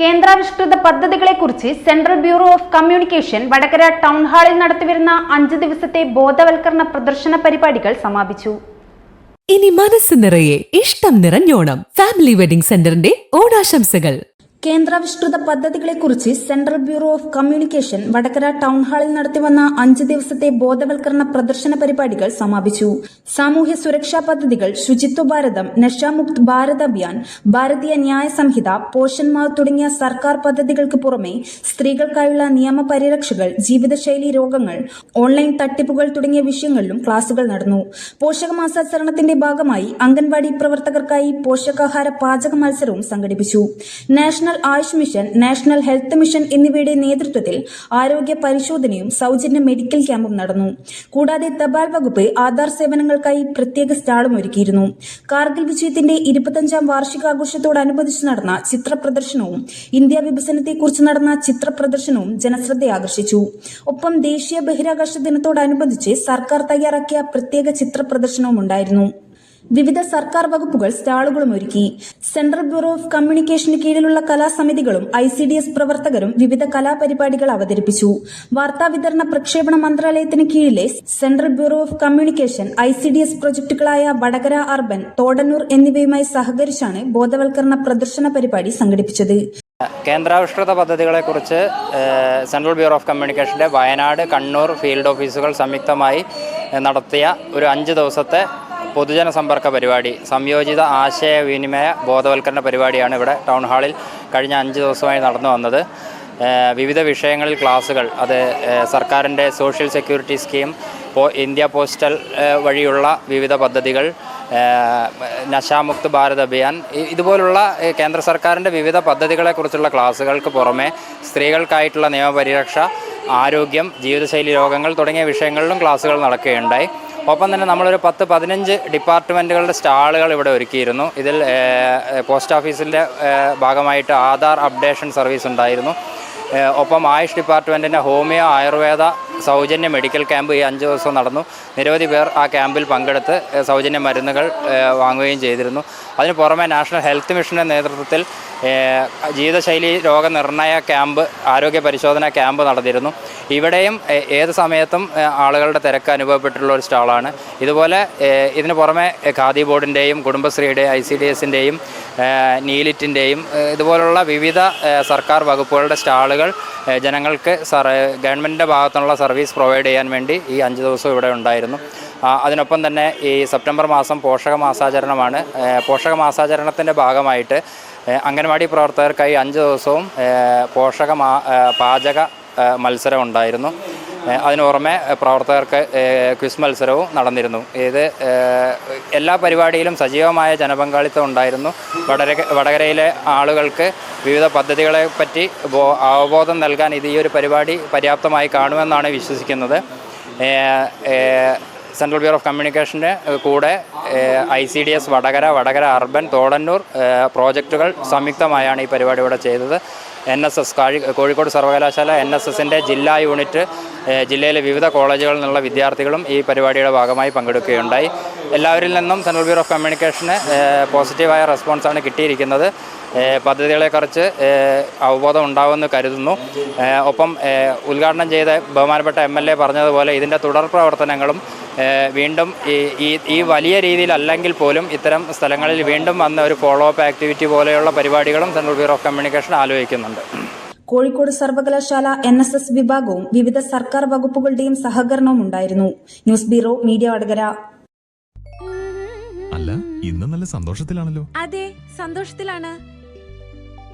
കേന്ദ്രാവിഷ്കൃത പദ്ധതികളെക്കുറിച്ച് central bureau of communication Vadakara town ഹാളിൽ നടത്തിവരുന്ന അഞ്ച് ദിവസത്തെ ബോധവൽക്കരണ പ്രദർശന പരിപാടികൾ സമാപിച്ചു. ഇനി മനസ്സ് നിറയെ ഇഷ്ടം നിറഞ്ഞോണം. ഫാമിലി വെഡിംഗ് സെന്ററിന്റെ ഓണാശംസകൾ. കേന്ദ്രാവിഷ്കൃത പദ്ധതികളെക്കുറിച്ച് central bureau of communication Vadakara town ഹാളിൽ നടത്തിവന്ന അഞ്ച് ദിവസത്തെ ബോധവൽക്കരണ പ്രദർശന പരിപാടികൾ സമാപിച്ചു. സാമൂഹ്യ സുരക്ഷാ പദ്ധതികൾ ശുചിത്വ ഭാരതം നഷാമുക്ത് ഭാരത് അഭിയാൻ ഭാരതീയ ന്യായ സംഹിത പോഷന്മാർ തുടങ്ങിയ സർക്കാർ പദ്ധതികൾക്ക് പുറമെ സ്ത്രീകൾക്കായുള്ള നിയമ പരിരക്ഷകൾ ജീവിതശൈലി രോഗങ്ങൾ ഓൺലൈൻ തട്ടിപ്പുകൾ തുടങ്ങിയ വിഷയങ്ങളിലും ക്ലാസുകൾ നടന്നു. പോഷകമാസാചരണത്തിന്റെ ഭാഗമായി അംഗൻവാടി പ്രവർത്തകർക്കായി പോഷകാഹാര പാചക മത്സരവും സംഘടിപ്പിച്ചു. National Ayush mission national health mission എന്നിവയുടെ നേതൃത്വത്തിൽ ആരോഗ്യ പരിശോധനയും സൗജന്യ മെഡിക്കൽ ക്യാമ്പും നടന്നു. കൂടാതെ തപാൽ വകുപ്പ് ആധാർ സേവനങ്ങൾക്കായി പ്രത്യേക സ്റ്റാളും ഒരുക്കിയിരുന്നു. കാർഗിൽ വിജയത്തിന്റെ ഇരുപത്തഞ്ചാം വാർഷികാഘോഷത്തോടനുബന്ധിച്ച് നടന്ന ചിത്ര പ്രദർശനവും ഇന്ത്യ വിഭജനത്തെക്കുറിച്ച് നടന്ന ചിത്ര പ്രദർശനവും ജനശ്രദ്ധ ആകർഷിച്ചു. ഒപ്പം ദേശീയ ബഹിരാകാശ ദിനത്തോടനുബന്ധിച്ച് സർക്കാർ തയ്യാറാക്കിയ പ്രത്യേക ചിത്ര പ്രദർശനവും ഉണ്ടായിരുന്നു. വിവിധ സർക്കാർ വകുപ്പുകൾ സ്റ്റാളുകളും ഒരുക്കി. സെൻട്രൽ ബ്യൂറോ ഓഫ് കമ്മ്യൂണിക്കേഷന് കീഴിലുള്ള കലാസമിതികളും ഐ സി ഡി എസ് പ്രവർത്തകരും വിവിധ കലാപരിപാടികൾ അവതരിപ്പിച്ചു. വാർത്താവിതരണ പ്രക്ഷേപണ മന്ത്രാലയത്തിന് കീഴിലെ central bureau of communication I C D S പ്രൊജക്ടുകളായ Vadakara urban Thodannur എന്നിവയുമായി സഹകരിച്ചാണ് ബോധവൽക്കരണ പ്രദർശന പരിപാടി സംഘടിപ്പിച്ചത്. കേന്ദ്രാവിഷ്കൃത പദ്ധതികളെക്കുറിച്ച് സെൻട്രൽ ബ്യൂറോ ഓഫ് കമ്മ്യൂണിക്കേഷന്റെ വയനാട് കണ്ണൂർ ഫീൽഡ് ഓഫീസുകൾ സംയുക്തമായി നടത്തിയ ഒരു അഞ്ച് ദിവസത്തെ പൊതുജന സമ്പർക്ക പരിപാടി സംയോജിത ആശയവിനിമയ ബോധവൽക്കരണ പരിപാടിയാണ് ഇവിടെ ടൗൺ ഹാളിൽ കഴിഞ്ഞ അഞ്ച് ദിവസമായി നടന്നു വന്നത്. വിവിധ വിഷയങ്ങളിൽ ക്ലാസ്സുകൾ അത് സർക്കാരിന്റെ social security scheme India postal വഴിയുള്ള വിവിധ പദ്ധതികൾ നശാമുക്ത് ഭാരത് അഭിയാൻ ഇതുപോലുള്ള കേന്ദ്ര സർക്കാരിന്റെ വിവിധ പദ്ധതികളെക്കുറിച്ചുള്ള ക്ലാസ്സുകൾക്ക് പുറമെ സ്ത്രീകൾക്കായിട്ടുള്ള നിയമപരിരക്ഷ ആരോഗ്യം ജീവിതശൈലി രോഗങ്ങൾ തുടങ്ങിയ വിഷയങ്ങളിലും ക്ലാസ്സുകൾ നടക്കുകയുണ്ടായി. ഒപ്പം തന്നെ നമ്മളൊരു പത്ത് പതിനഞ്ച് ഡിപ്പാർട്ട്മെന്റുകളുടെ സ്റ്റാളുകൾ ഇവിടെ ഒരുക്കിയിരുന്നു. ഇതിൽ പോസ്റ്റ് ഓഫീസിന്റെ ഭാഗമായിട്ട് ആധാർ അപ്ഡേഷൻ സർവീസ് ഉണ്ടായിരുന്നു. ഒപ്പം ആയുഷ് ഡിപ്പാർട്ട്മെന്റിന്റെ ഹോമിയോ ആയുർവേദ സൗജന്യ മെഡിക്കൽ ക്യാമ്പ് ഈ അഞ്ച് ദിവസം നടന്നു. നിരവധി പേർ ആ ക്യാമ്പിൽ പങ്കെടുത്ത് സൗജന്യ മരുന്നുകൾ വാങ്ങുകയും ചെയ്തിരുന്നു. അതിന് പുറമെ നാഷണൽ ഹെൽത്ത് മിഷന്റെ നേതൃത്വത്തിൽ ജീവിതശൈലി രോഗനിർണയ ക്യാമ്പ് ആരോഗ്യ പരിശോധന ക്യാമ്പ് നടന്നിരുന്നു. ഇവിടെയും ഏത് സമയത്തും ആളുകളുടെ തിരക്ക് അനുഭവപ്പെട്ടിട്ടുള്ള ഒരു സ്റ്റാളാണ്. ഇതുപോലെ ഇതിന് പുറമെ ഖാദി ബോർഡിന്റെയും കുടുംബശ്രീയുടെ ഐ സി ഡി എസിന്റെയും നീലിറ്റിന്റെയും ഇതുപോലുള്ള വിവിധ സർക്കാർ വകുപ്പുകളുടെ സ്റ്റാളുകൾ ജനങ്ങൾക്ക് ഗവൺമെന്റിന്റെ ഭാഗത്തുനിന്നുള്ള സർവീസ് പ്രൊവൈഡ് ചെയ്യാൻ വേണ്ടി ഈ അഞ്ച് ദിവസം ഇവിടെ ഉണ്ടായിരുന്നു. അതിനൊപ്പം തന്നെ ഈ സെപ്റ്റംബർ മാസം പോഷക മാസാചരണമാണ്. പോഷക മാസാചരണത്തിന്റെ ഭാഗമായിട്ട് അംഗൻവാടി പ്രവർത്തകർക്കായി അഞ്ച് ദിവസവും പോഷക പാചക മത്സരം ഉണ്ടായിരുന്നു. അതിന് പുറമെ പ്രവർത്തകർക്ക് ക്വിസ് മത്സരവും നടന്നിരുന്നു. ഇത് എല്ലാ പരിപാടിയിലും സജീവമായ ജനപങ്കാളിത്തം ഉണ്ടായിരുന്നു. വടര വടകരയിലെ ആളുകൾക്ക് വിവിധ പദ്ധതികളെ പറ്റി അവബോധം നൽകാൻ ഇത് ഈ ഒരു പരിപാടി പര്യാപ്തമായി കാണുമെന്നാണ് വിശ്വസിക്കുന്നത്. സെൻട്രൽ ബ്യൂറോ ഓഫ് കമ്മ്യൂണിക്കേഷന്റെ കൂടെ I C D S Vadakara Vadakara urban Thodannur പ്രോജക്റ്റുകൾ സംയുക്തമായാണ് ഈ പരിപാടി ഇവിടെ ചെയ്തത്. എൻ എസ് എസ് കോഴിക്കോട് സർവകലാശാല എൻ എസ് എസിന്റെ ജില്ലാ യൂണിറ്റ് ജില്ലയിലെ വിവിധ കോളേജുകളിൽ നിന്നുള്ള വിദ്യാർത്ഥികളും ഈ പരിപാടിയുടെ ഭാഗമായി പങ്കെടുക്കുകയുണ്ടായി. എല്ലാവരിൽ നിന്നും സെൻട്രൽ ബ്യൂറോ ഓഫ് കമ്മ്യൂണിക്കേഷന് പോസിറ്റീവായ റെസ്പോൺസാണ് കിട്ടിയിരിക്കുന്നത്. പദ്ധതികളെക്കുറിച്ച് അവബോധം ഉണ്ടാവുമെന്ന് കരുതുന്നു. ഒപ്പം ഉദ്ഘാടനം ചെയ്ത ബഹുമാനപ്പെട്ട എം എൽ എ പറഞ്ഞതുപോലെ ഇതിന്റെ തുടർ പ്രവർത്തനങ്ങളും വീണ്ടും ഈ ഈ- ഈ വലിയ രീതിയിലല്ലെങ്കിൽ പോലും ഇത്തരം സ്ഥലങ്ങളിൽ വീണ്ടും വന്ന ഒരു ഫോളോ അപ്പ് ആക്ടിവിറ്റി പോലെയുള്ള പരിപാടികളും സെൻട്രൽ ബ്യൂറോ ഓഫ് കമ്മ്യൂണിക്കേഷൻ ആലോചിക്കുന്നുണ്ട്. കോഴിക്കോട് സർവകലാശാല എൻ എസ് എസ് വിഭാഗവും വിവിധ സർക്കാർ വകുപ്പുകളുടെയും സഹകരണവും ഉണ്ടായിരുന്നു. News bureau media Vadakara. അല്ല ഇന്ന് നല്ല സന്തോഷത്തിലാണല്ലോ. അതെ സന്തോഷത്തിലാണ്.